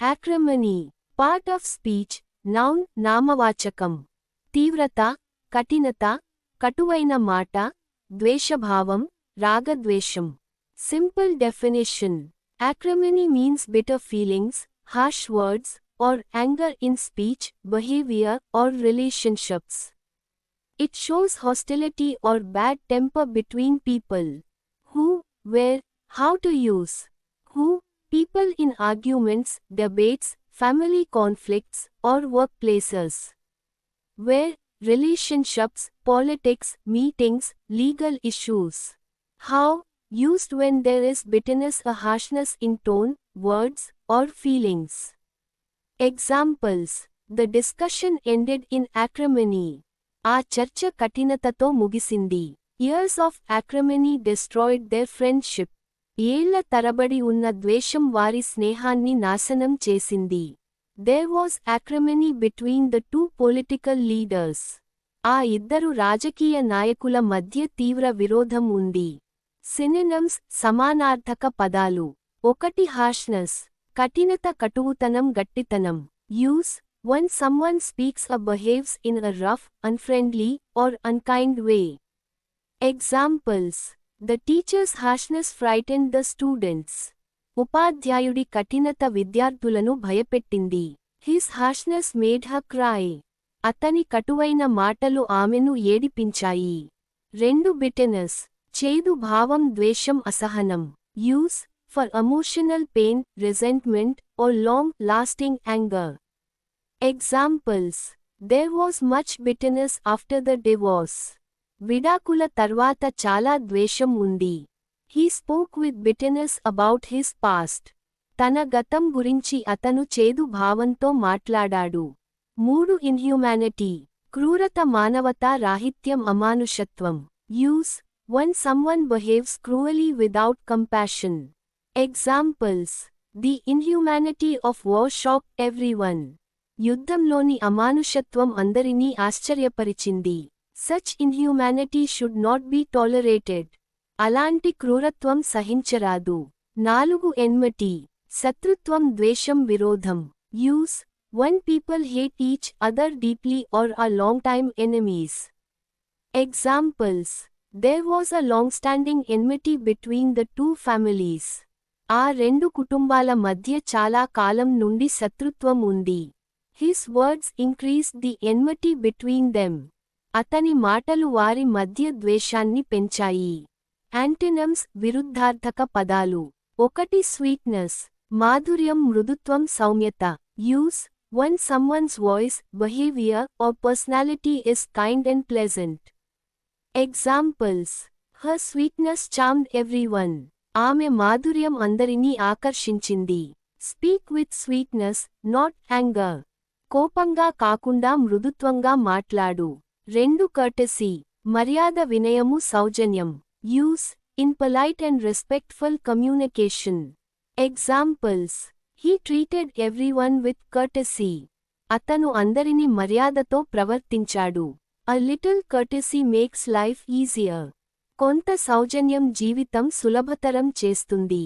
acrimony, part of speech, noun నామవాచకం తీవ్రత కఠినత కటువైన మాట ద్వేషభావం రాగద్వేషం simple definition acrimony means bitter feelings harsh words or anger in speech behavior or relationships it shows hostility or bad temper between people who where how to use who people in arguments debates family conflicts or workplaces where relationships politics meetings legal issues how used when there is bitterness or harshness in tone words or feelings Examples The discussion ended in acrimony. ఆ చర్చ కఠినతతో ముగిసింది years of acrimony destroyed their friendship. ఏళ్ళ తరబడి ఉన్న ద్వేషం వారి స్నేహాన్ని నాశనం చేసింది. There was acrimony between the two political leaders ఆ ఇద్దరు రాజకీయ నాయకుల మధ్య తీవ్ర విరోధం ఉంది. సినినమ్స్ సమానార్థక పదాలు. ఒకటి హార్ష్నెస్ కఠినత కటువుతనం గట్టితనం. Use one someone speaks a behaves in a rough unfriendly or unkind way examples the teachers harshness ఫ్రైటెన్ the students ఉపాధ్యాయుడి కఠినత విద్యార్థులను భయపెట్టింది హిస్ హార్ష్నెస్ మేడ్ హ క్రై అతని కటువైన మాటలు ఆమెను ఏడిపించాయి రెండు బిటెనస్ చేదు భావం ద్వేషం అసహనం use for emotional pain resentment or long lasting anger. Examples There was much bitterness after the divorce. విడాకుల తర్వాత చాలా ద్వేషం ఉంది. He spoke with bitterness about his past తన గతం గురించి అతను చేదు భావంతో మాట్లాడాడు. మూడు ఇన్హ్యుమానిటీ క్రూరత మానవతా రాహిత్యం అమానుషత్వం. Use one someone behaves cruelly without compassion examples the inhumanity of war shock everyone యుద్ధంలోని అమానుషత్వం అందరినీ ఆశ్చర్యపరిచింది. Such ఇన్హ్యూమానిటీ should not be tolerated అలాంటి క్రూరత్వం సహించరాదు నాలుగు ఎన్మటి శత్రుత్వం ద్వేషం విరోధం use one people hate each other deeply are a long time enemies examples there was a long standing enmity between the two families ఆ రెండు కుటుంబాల మధ్య చాలా కాలం నుండి శత్రుత్వం ఉంది his words increase the ఎన్మటీ between them అతని మాటలు వారి మధ్య ద్వేషాన్ని పెంచాయి. యాంటినమ్స్ విరుద్ధార్థక పదాలు. ఒకటి స్వీట్నెస్. మాధుర్యం మృదుత్వం సౌమ్యత. Use. One someone's voice behaviour or personality is kind and pleasant. Examples. Her sweetness charmed everyone. ఆమె మాధుర్యం అందరినీ ఆకర్షించింది. Speak with sweetness not anger. కోపంగా కాకుండా మృదుత్వంగా మాట్లాడు. రెండు కర్టసీ మర్యాద వినయము సౌజన్యం. Use in polite and respectful communication examples he treated everyone with courtesy అతను అందరిని మర్యాదతో ప్రవర్తించాడు. A little courtesy makes life easier కొంత సౌజన్యం జీవితం సులభతరం చేస్తుంది.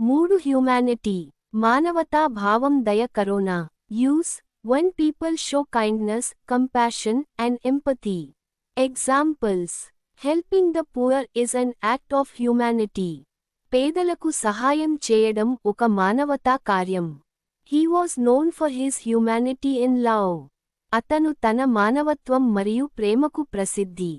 మూడు హ్యూమానిటీ మానవతా భావం దయ corona. Use one people show kindness compassion and empathy examples helping the poor is an act of humanity పేదలకు సహాయం చేయడం ఒక మానవతా కార్యం he was known for his humanity in love అతను తన మానవత్వం మరియు ప్రేమకు ప్రసిద్ధి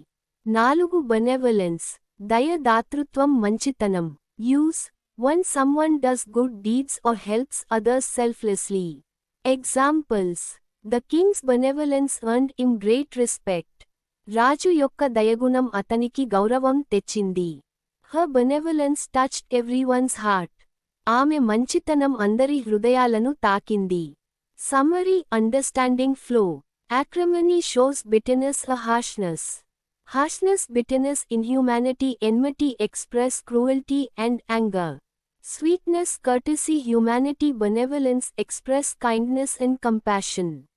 నాలుగు బెనెవలెన్స్ దయ దాతృత్వం మంచితనం use one someone does good deeds are helps others selflessly examples the Kings బెనెవలెన్స్ earned him great respect రాజు యొక్క దయగుణం అతనికి గౌరవం తెచ్చింది హర్ బెనెవలెన్స్ టచ్డ్ ఎవ్రీవన్స్ హార్ట్ ఆమె మంచితనం అందరి హృదయాలను తాకింది summary understanding flow acrimony shows bitterness a harshness. Harshness bitterness inhumanity enmity express cruelty and anger. Sweetness courtesy humanity benevolence express kindness and compassion.